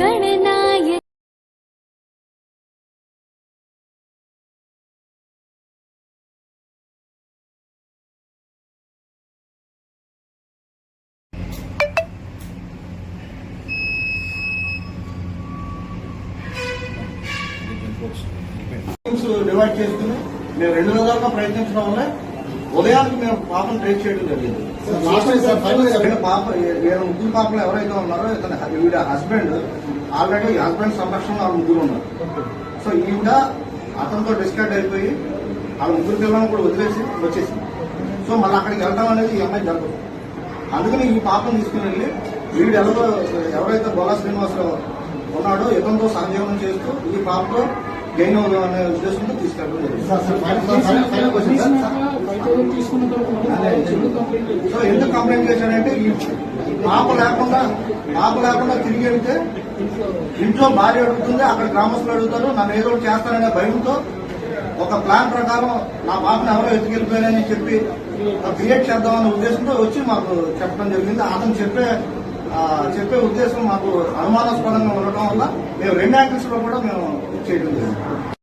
గణనాయ divide చేస్తూనే మేము రెండు విధాలుగా ప్రయత్నించడం వల్ల ఉదయానికి మేము పాపను ట్రేస్ చేయడం జరిగింది. పాప వీళ్ళ ముగ్గురు పాపలు ఎవరైతే ఉన్నారో ఇతని వీడి హస్బెండ్ ఆల్రెడీ హస్బెండ్ సంరక్షణ వాళ్ళ ముగ్గురు ఉన్నారు. సో ఈవిడ అతనితో డిస్కట్ అయిపోయి వాళ్ళ ముగ్గురు పిల్లలను కూడా వదిలేసి వచ్చేసింది. సో మళ్ళీ అక్కడికి వెళ్ళడం అనేది ఈ అమ్మాయి జరగదు. అందుకని ఈ పాపను తీసుకుని వెళ్ళి వీడు ఎవరో ఎవరైతే బొలా శ్రీనివాసరావు ఉన్నాడో ఇతనితో సహజీవనం చేస్తూ ఈ పాపతో గెయిన్ అవుదాం అనే ఉద్దేశంతో తీసుకెళ్ళడం జరిగింది. సో ఎందుకు కంప్లైంట్ చేశానంటే పాప లేకుండా పాప లేకుండా తిరిగి వెళ్తే ఇంట్లో భార్య అడుగుతుంది అక్కడ గ్రామస్తులు అడుగుతారు నన్ను ఏదో ఒకటి చేస్తారనే భయంతో ఒక ప్లాన్ ప్రకారం నా పాపను ఎవరో ఎత్తుకెళ్ళిపోయారని చెప్పి క్రియేట్ చేద్దామనే ఉద్దేశంతో వచ్చి మాకు చెప్పడం జరిగింది. అతను చెప్పే చెప్పే ఉద్దేశం మాకు అనుమానాస్పదంగా ఉండటం వల్ల మేము రెండు యాంగిల్స్లో కూడా మేము చేయడం జరిగింది.